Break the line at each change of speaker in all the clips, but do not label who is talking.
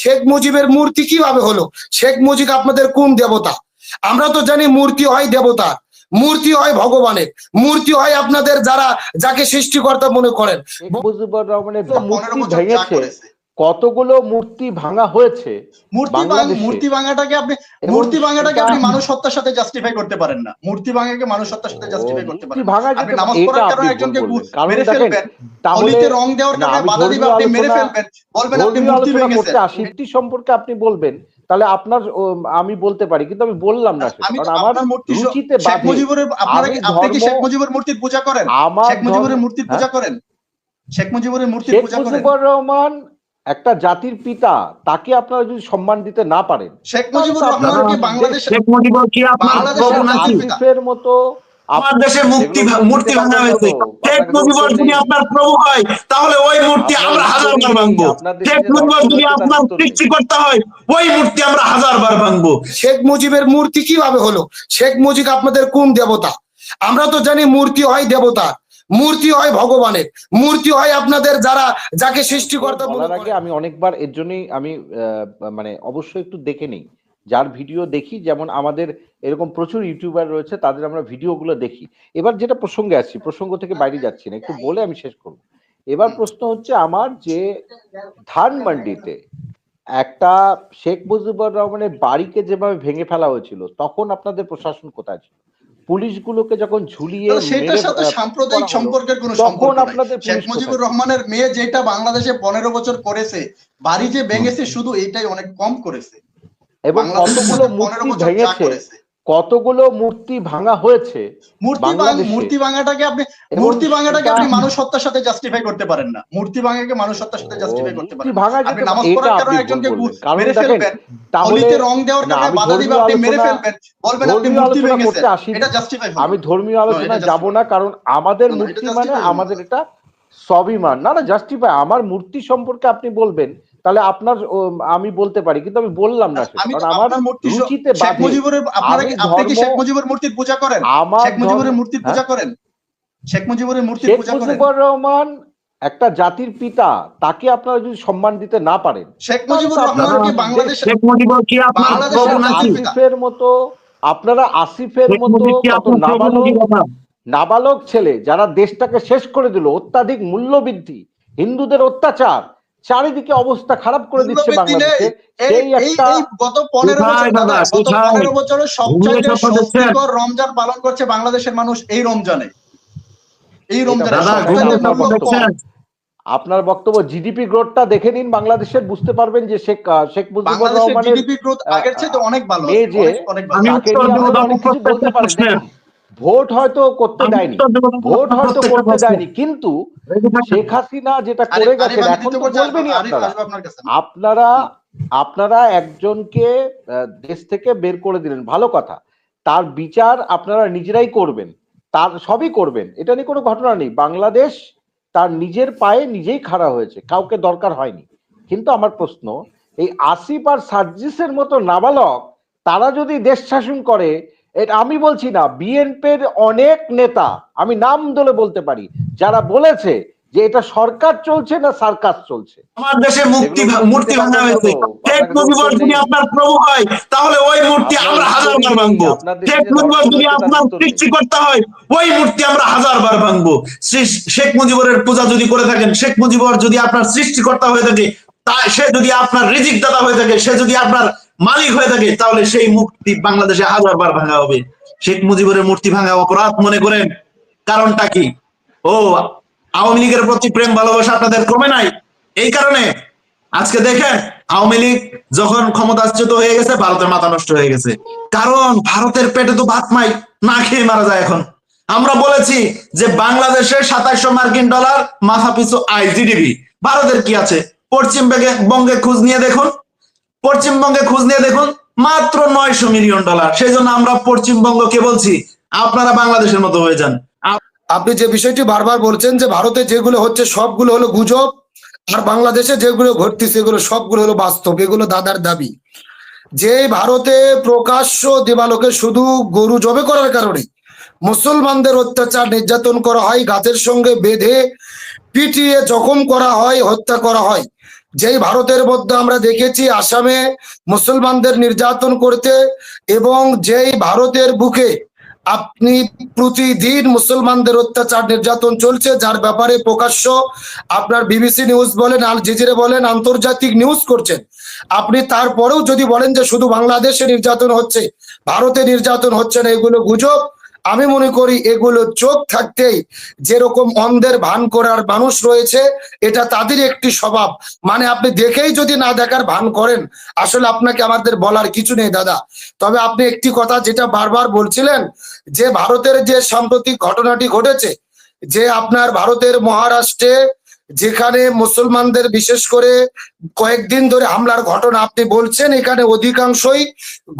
শেখ মুজিবের মূর্তি কীভাবে হলো? শেখ মুজিব আপনাদের কোন দেবতা? আমরা তো জানি মূর্তি হয় দেবতা মূর্তি হয় ভগবানের মূর্তি হয় আপনাদের যারা যাকে সৃষ্টিকর্তা মনে করেন।
মুজিবুর রহমানের মূর্তি ভেঙেছে। কতগুলো মূর্তি ভাঙা হয়েছে
মূর্তি মূর্তি ভাঙাটাকে আপনি মূর্তি ভাঙাটাকে আপনি মানুষ হত্যার সাথে জাস্টিফাই করতে পারেন না। মূর্তি ভাঙাকে মানুষ হত্যার সাথে জাস্টিফাই করতে পারেন।
ভাঙা
আপনি নামাজ পড়ার কারণে একজনকে মেরে ফেলবেন
তাহলে
রং দেওয়ার কারণে বাধা দিবে আপনি মেরে ফেলবেন বলবেন আপনি মূর্তি ভেঙেছেন
আসিফটি সম্পর্কে আপনি বলবেন তাহলে আপনার আমি বলতে পারি কিন্তু আমি বললাম না।
আমি
কারণ আমার রুচিতে
শেখ
বাধে।
মুজিবুরের আপনারা কি আপনি কি শেখ মুজিবুর মূর্তির পূজা করেন? শেখ মুজিবুরের মূর্তির
হ্যাঁ?
পূজা করেন? শেখ মুজিবুরের মূর্তির পূজা করেন?
শেখ মুজিবুর রহমান একটা জাতির পিতা তাকে আপনারা যদি সম্মান দিতে না পারেন
শেখ মুজিবুর রহমান কি
আপনারা
শেখ মুজিবুর কি আপনার
বাংলাদেশের
প্রভু নাকি
জাতির পিতা।
আসিফের মতো
আমার দেশে মুক্তি মূর্তি ভাঙা হয়েছে। শেখ মুজিবুর যদি আপনার প্রভু হয় তাহলে ওই মূর্তি আমরা হাজার বার ভাঙবো। শেখ মুজিবুর যদি আপনার সৃষ্টি করতে হয় ওই মূর্তি আমরা হাজার বার ভাঙবো।
শেখ মুজিবের মূর্তি কীভাবে হলো? শেখ মুজিব আপনাদের কোন দেবতা? আমরা তো জানি মূর্তি হয় দেবতা। মূর্তি হয় ভগবানের। মূর্তি হয় আপনাদের যারা যাকে সৃষ্টিকর্তা
বলার আগে আমি অনেকবার এর জন্যই আমি মানে অবশ্যই একটু দেখে নিই। যার ভিডিও দেখি যেমন আমাদের এরকম প্রচুর ইউটিউবার রয়েছে তাদের আমরা ভিডিওগুলো দেখি। এবার যেটা প্রসঙ্গে আসছি প্রসঙ্গ থেকে বাইরে যাচ্ছি না একটু বলে আমি শেষ করব। এবার প্রশ্ন হচ্ছে আমার যে ধানমান্ডিতে একটা শেখ মুজিবুর রহমানের বাড়িকে যেভাবে ভেঙে ফেলা হয়েছিল তখন আপনাদের প্রশাসন কোথায় ছিল? পুলিশগুলোকে যখন ঝুলিয়ে
সেটার সাথে সাম্প্রদায়িক সম্পর্কের কোনো সম্পর্ক।
আপনাদের
শেখ মুজিবুর রহমানের মেয়ে যেটা বাংলাদেশে পনেরো বছর করেছে বাড়ি যে ভেঙেছে শুধু এইটাই অনেক কম করেছে
এবং কতগুলো মূর্তি ভেঙেছে
করেছে
কতগুলো মূর্তি ভাঙা হয়েছে
মূর্তি ভাঙ- মূর্তি ভাঙাটাকে আপনি মূর্তি ভাঙাটাকে আপনি মানুষ হত্যার সাথে জাস্টিফাই করতে পারেন না। মূর্তি ভাঙাকে মানুষ হত্যার সাথে জাস্টিফাই করতে পারেন না।
ভাঙা
আপনি নামাজ পড়ার কারণে একজনকে মেরে ফেলবেন।
তাহলে
রং দেওয়ার কারণে
আমি
বাধা দিবে
ধর্মীয়
আপনি মেরে ফেলবেন। বলবেন আপনি মূর্তি
আলোচনা
ভেঙেছেন এটা জাস্টিফাই
আমি ধর্মীয় আলোচনায় যাব না কারণ আমাদের মূর্তি মানে আমাদের এটা স্বাভিমান না না জাস্টিফাই আমার মূর্তি সম্পর্কে আপনি বলবেন তাহলে আপনার আমি বলতে পারি কিন্তু আমি বললাম না কারণ আমার
মূর্তি
রুচিতে
শেখ আপনারা কি আপনি কি শেখ মুজিবুর মূর্তির পূজা করেন?
আমার
শেখ মুজিবুরের মূর্তির
হ্যাঁ?
পূজা করেন? শেখ মুজিবুরের মূর্তির পূজা করেন?
মুজিবুর রহমান একটা জাতির পিতা তাকে আপনারা যদি সম্মান দিতে না পারেন
শেখ মুজিবুর রহমান কি বাংলাদেশ
শেখ মুজিবুর কি।
আসিফের মতো আপনারা আসিফের
শেখ
মতো কত নাবালক নাবালক ছেলে যারা দেশটাকে শেষ করে দিল অত্যাধিক মূল্যবৃদ্ধি হিন্দুদের অত্যাচার চারিদিকে অবস্থা খারাপ করে দিচ্ছে বাংলাদেশে।
এই
একটা
গত পনেরো
কোথায়
বছর
দাদা,
দাদা, গত পনেরো বছরে সবচাইতে
ভুলে কথা বলছেন।
স্বস্তিকর রমজান পালন করছে বাংলাদেশের মানুষ এই রমজানে। এই রমজানে
আপনার বক্তব্য। জিডিপি গ্রোথটা দেখে নিন বাংলাদেশের বুঝতে পারবেন যে শেখ শেখ মুজিবুর
বাংলাদেশের
রহমানের
জিডিপি গ্রোথ আগের চেয়ে অনেক ভালো
যে
অনেক অনেক ভালো।
ভোট হয়তো করতে দেয়নি। ভোট হয়তো করতে দেয়নি কিন্তু শেখ হাসিনা যেটা করে গেছেন
আমি
এখন তো বলবেনই আপনারা।
আপনারা
আপনারা একজনকে দেশ থেকে বের করে দিলেন ভালো কথা। তার বিচার আপনারা নিজেরাই করবেন তার সবই করবেন। এটা নিয়ে কোনো ঘটনা নেই। বাংলাদেশ তার নিজের পায়ে নিজেই খাড়া হয়েছে কাউকে দরকার হয়নি। কিন্তু আমার প্রশ্ন এই আসিফ আর সার্জিসের মতো নাবালক তারা যদি দেশ শাসন করে এটা আমি বলছি না বিএনপির অনেক নেতা আমি নাম ধরে বলতে পারি যারা বলেছে যে এটা সরকার চলছে না সার্কাস চলছে।
আমার দেশে মুক্তি মূর্তি ভাঙা হয়েছে। শেখ মুজিবুর যদি আপনার প্রভু হয় তাহলে ওই মূর্তি আমরা হাজার বার ভাঙবো। শেখ মুজিবুর যদি আপনার সৃষ্টি করতে হয় ওই মূর্তি আমরা হাজার বার ভাঙবো। শেখ মুজিবুরের পূজা যদি করে থাকেন শেখ মুজিবুর যদি আপনার সৃষ্টিকর্তা হয়ে থাকে তা সে যদি আপনার রিজিক দাতা হয়ে থাকে সে যদি আপনার মালিক হয়ে থাকে, তাহলে সেই মূর্তি বাংলাদেশে হাজার বার ভাঙা হবে। শেখ মুজিবুরের মূর্তি ভাঙা অপরাধ মনে করেন, কারণটা কি? ও, আওয়ামী লীগের প্রতি প্রেম, ভালোবাসা আপনাদের কমে নাই? এই কারণে আজকে দেখেন, আওয়ামী লীগ যখন ক্ষমতাচ্যুত হয়ে গেছে, ভারতের মাথা নষ্ট হয়ে গেছে। কারণ ভারতের পেটে তো ভাত নাই, না খেয়ে মারা যায় এখন। আমরা বলেছি যে বাংলাদেশের সাতাশশো মার্কিন ডলার মাথা পিছু আয় জিডিপি ভারতের কি আছে? পশ্চিমবঙ্গে বঙ্গে খোঁজ নিয়ে দেখুন। পশ্চিমবঙ্গে খোঁজ নিয়ে দেখুন, মাত্র নয়শো মিলিয়ন ডলার। সেই জন্য আমরা পশ্চিমবঙ্গকে বলছি, আপনারা বাংলাদেশের মতো হয়ে যান।
আপনি যে বিষয়টি বারবার বলছেন যে ভারতে যেগুলো হচ্ছে সবগুলো হলো গুজব, আর বাংলাদেশে যেগুলো ঘটতেছে এগুলো সবগুলো হলো বাস্তব, এগুলো দাদার দাবি। যে ভারতে প্রকাশ্য দেবালোকে শুধু গরু জবে করার কারণে মুসলমানদের অত্যাচার নির্যাতন করা হয়, গাছের সঙ্গে বেঁধে পিটিয়ে জখম করা হয়, হত্যা করা হয় যেই ভারতের মধ্যে আমরা দেখেছি আসামে মুসলমানদের নির্যাতন করতে এবং যেই ভারতের বুকে আপনি প্রতিদিন মুসলমানদের অত্যাচার নির্যাতন চলছে, যার ব্যাপারে প্রকাশ্য আপনার বিবিসি নিউজ বলেন, আল জিজিরে বলেন, আন্তর্জাতিক নিউজ করছেন। আপনি তারপরেও যদি বলেন যে শুধু বাংলাদেশে নির্যাতন হচ্ছে, ভারতে নির্যাতন হচ্ছে না, এগুলো গুজব আমি মনে করি এগুলো চোখ থাকতেই যেরকম অন্ধের ভান করার মানুষ রয়েছে, এটা তাদের একটি স্বভাব। মানে আপনি দেখেই যদি না দেখার ভান করেন, আসলে আপনাকে আমাদের বলার কিছু নেই দাদা। তবে আপনি একটি কথা যেটা বারবার বলছিলেন, যে ভারতের যে সাম্প্রতিক ঘটনাটি ঘটেছে, যে আপনার ভারতের মহারাষ্ট্রে যেখানে মুসলমানদের বিশেষ করে কয়েকদিন ধরে হামলার ঘটনা আপনি বলছেন, এখানে অধিকাংশই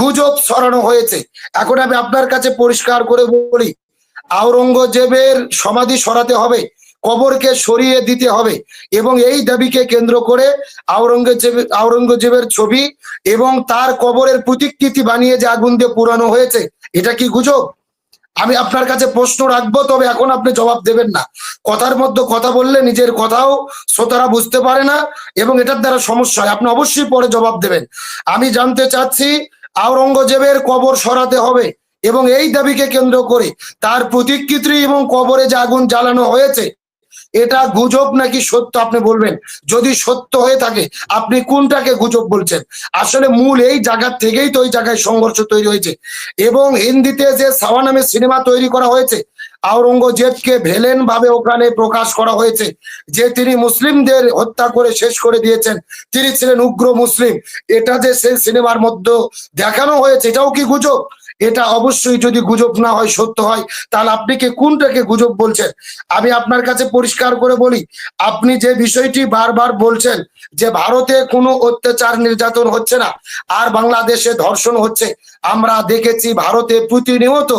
গুজব ছড়ানো হয়েছে। এখন আমি আপনার কাছে পরিষ্কার করে বলি, আওরঙ্গজেবের সমাধি সরাতে হবে, কবরকে সরিয়ে দিতে হবে এবং এই দাবিকে কেন্দ্র করে আওরঙ্গজেব, আওরঙ্গজেবের ছবি এবং তার কবরের প্রতিকৃতি বানিয়ে যে আগুন দিয়ে পুরানো হয়েছে, এটা কি গুজব? আমি আপনার কাছে প্রশ্ন রাখব, তবে এখন আপনি জবাব দেবেন না। কথার মধ্যে কথা বললে নিজের কথাও শ্রোতারা বুঝতে পারে না এবং এটার দ্বারা সমস্যা হয়। আপনি অবশ্যই পরে জবাব দেবেন। আমি জানতে চাচ্ছি, আওরঙ্গজেবের কবর সরাতে হবে এবং এই দাবিকে কেন্দ্র করে তার প্রতিকৃতি এবং কবরে যে আগুন জ্বালানো হয়েছে এটা গুজব নাকি সত্য আপনি বলবেন? যদি সত্য হয়ে থাকে, আপনি কোনটাকে গুজব বলছেন? আসলে মূল এই জায়গা থেকেই তো ওই জায়গায় সংঘর্ষ তৈরি হয়েছে। এবং হিন্দিতে যে সাওয়া নামে সিনেমা তৈরি করা হয়েছে, আওরঙ্গজেবকে ভেলেন ভাবে ওখানে প্রকাশ করা হয়েছে, যে তিনি মুসলিমদের হত্যা করে শেষ করে দিয়েছেন। তিনি ছিলেন উগ্র মুসলিম। এটা যে সেই সিনেমার মধ্যে দেখানো হয়েছে, এটাও কি গুজব? এটা অবশ্যই যদি গুজব না হয়, সত্য হয়, তাহলে আপনি কি, কোনটাকে গুজব বলছেন? আমি আপনার কাছে পরিষ্কার করে বলি, আপনি যে বিষয়টি বারবার বলছেন যে ভারতে কোনো অত্যাচার নির্যাতন হচ্ছে না, আর বাংলাদেশে ধর্ষণ হচ্ছে আমরা দেখেছি ভারতে প্রতিনিয়ত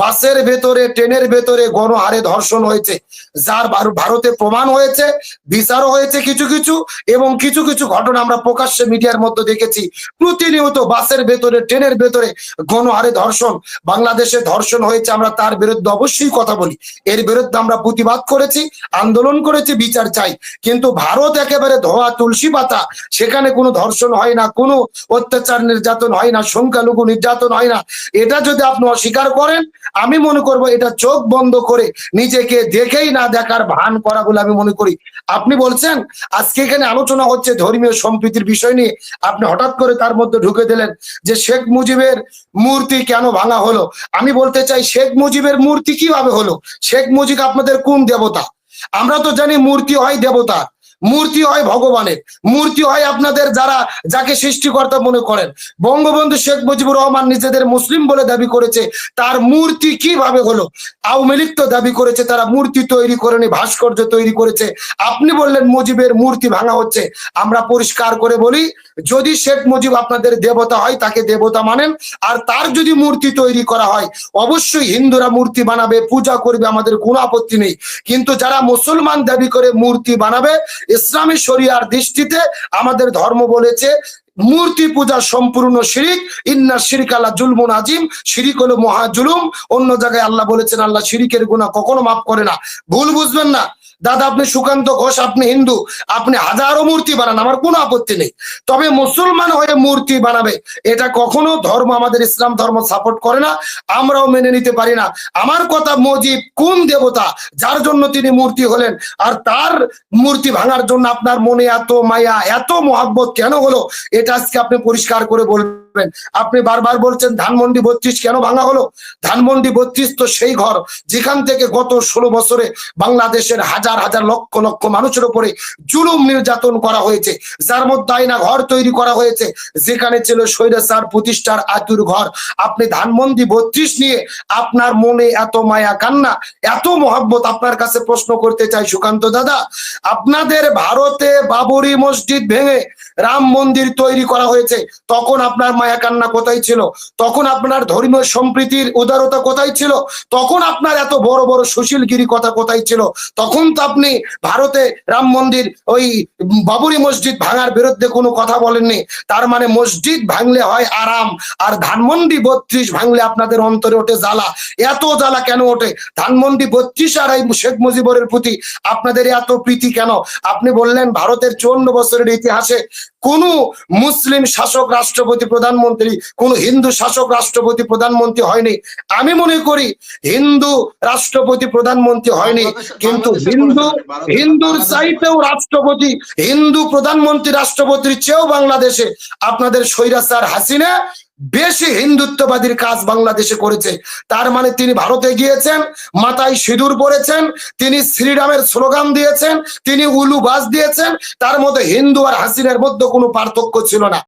বাসের ভেতরে, ট্রেনের ভেতরে গণহারে ধর্ষণ হয়েছে। যার ভারতে প্রমাণ হয়েছে, বিচারও হয়েছে কিছু কিছু এবং কিছু কিছু ঘটনা আমরা প্রকাশ্যে মিডিয়ার মধ্যে দেখেছি। প্রতিনিয়ত বাসের ভেতরে, ট্রেনের ভেতরে গণহারে ধর্ষণ, বাংলাদেশে ধর্ষণ হয়েছে আমরা তার বিরুদ্ধে অবশ্যই কথা বলি। এর বিরুদ্ধে আমরা প্রতিবাদ করেছি, আন্দোলন করেছি, বিচার চাই। কিন্তু ভারত একেবারে ধোয়া তুলসী পাতা, সেখানে কোনো ধর্ষণ হয় না, কোনো অত্যাচার নির্যাতন হয় না, সংখ্যালঘু নির্যাতন হয় না। এটা যদি আপনি অস্বীকার করেন, আমি মনে করব এটা চোখ বন্ধ করে নিজেকে দেখেই না দেখার ভান করা বলে আমি মনে করি। আপনি বলছেন, আজকে এখানে আলোচনা হচ্ছে ধর্মীয় সম্প্রীতির বিষয় নিয়ে। আপনি হঠাৎ করে তার মধ্যে ঢুকে দিলেন যে শেখ মুজিবের মূর্তি কেন ভাঙা হলো? আমি বলতে চাই, শেখ মুজিবের মূর্তি কীভাবে হলো? শেখ মুজিব আপনাদের কোন দেবতা? আমরা তো জানি মূর্তি হয় দেবতা মূর্তি হয় ভগবানের। মূর্তি হয় আপনাদের যারা, যাকে সৃষ্টিকর্তা মনে করেন। বঙ্গবন্ধু শেখ মুজিবুর রহমান নিজেদের মুসলিম বলে দাবি করেছে, তার মূর্তি কীভাবে হলো? আওয়ামী লীগ তো দাবি করেছে, তারা মূর্তি তৈরি করেনি, ভাস্কর্য তৈরি করেছে। আপনি বললেন মুজিবের মূর্তি ভাঙা হচ্ছে। আমরা পরিষ্কার করে বলি, যদি শেখ মুজিব আপনাদের দেবতা হয়, তাকে দেবতা মানেন। আর তার যদি মূর্তি তৈরি করা হয়, অবশ্যই হিন্দুরা মূর্তি বানাবে, পূজা করবে, আমাদের কোনো আপত্তি নেই। কিন্তু যারা মুসলমান দাবি করে মূর্তি বানাবে ইসলামী শরিয়ার দৃষ্টিতে আমাদের ধর্ম বলেছে, মূর্তি পূজা সম্পূর্ণ শিরিক, ইন্না শিরিক আল্লাহ জুলমুন আজিম, শিরিক হলো মহাজুলুম অন্য জায়গায় আল্লাহ বলেছেন, আল্লাহ শিরিকের গুণা কখনো মাফ করে না। ভুল বুঝবেন না। দাদা, আপনি সুকান্ত ঘোষ, আপনি হিন্দু, আপনি হাজারো মূর্তি বানান, আমার কোনো আপত্তি নেই। তবে মুসলমান হয়ে মূর্তি বানাবে, এটা কখনো ধর্ম, আমাদের ইসলাম ধর্ম সাপোর্ট করে না, আমরাও মেনে নিতে পারি না। আমার কথা মজিব কোন দেবতা, যার জন্য তিনি মূর্তি হলেন, আর তার মূর্তি ভাঙার জন্য আপনার মনে এত মায়া, এত মহাব্বত কেন হলো, এটা আজকে আপনি পরিষ্কার করে বলবেন। আপনি বারবার বলছেন, ধানমন্ডি বত্রিশ কেন ভাঙা হলো? ধানমন্ডি বত্রিশ তো সেই ঘর যেখান থেকে গত ষোলো বছরে বাংলাদেশের হাজার হাজার লক্ষ লক্ষ মানুষের উপরে জুলুম নির্যাতন করা হয়েছে। যার মধ্যে আয়না ঘর তৈরি করা হয়েছে, যেখানে ছিল স্বৈরাচার প্রতিষ্ঠার আতুর ঘর। আপনি ধানমন্ডি বত্রিশ নিয়ে আপনার মনে এত মায়া কান্না, এত মহাব্বত আপনার কাছে প্রশ্ন করতে চাই সুকান্ত দাদা, আপনাদের ভারতে বাবরি মসজিদ ভেঙে রাম মন্দির তৈরি করা হয়েছে, তখন আপনার মায়া কান্না কোথায় ছিল? তখন আপনার ধর্মীয় সম্প্রীতির উদারতা কোথায় ছিল? তখন আপনার এত বড় বড় সুশীলগিরি কথা কোথায় ছিল? তখন তো আপনি ভারতে রাম মন্দির, ওই বাবরি মসজিদ ভাঙার বিরুদ্ধে কোনো কথা বলেননি। তার মানে মসজিদ ভাঙলে হয় আরাম, আর ধানমন্ডি বত্রিশ ভাঙলে আপনাদের অন্তরে ওঠে জ্বালা। এত জ্বালা কেন ওঠে? ধানমন্ডি বত্রিশ আর এই শেখ মুজিবুরের প্রতি আপনাদের এত প্রীতি কেন? আপনি বললেন ভারতের চুয়ান্ন বছরের ইতিহাসে কোন মুসলিম শাসক রাষ্ট্রপতি প্রধানমন্ত্রী কোন হিন্দু শাসক রাষ্ট্রপতি প্রধানমন্ত্রী হয়নি। আমি মনে করি হিন্দু রাষ্ট্রপতি প্রধানমন্ত্রী হয়নি কিন্তু হিন্দু হিন্দুর চাইতেও রাষ্ট্রপতি হিন্দু প্রধানমন্ত্রী রাষ্ট্রপতির চেয়েও বাংলাদেশে আপনাদের স্বৈরাচার হাসিনা বেশি হিন্দুত্ববাদীর কাজ বাংলাদেশে করেছে। তার মানে তিনি ভারতে গিয়েছেন, মাথায় সিঁদুর পরেছেন, তিনি শ্রীরামের স্লোগান দিয়েছেন, তিনি উলু বাস দিয়েছেন, তার মধ্যে হিন্দু আর হাসিনের মধ্যে কোনো পার্থক্য ছিল না।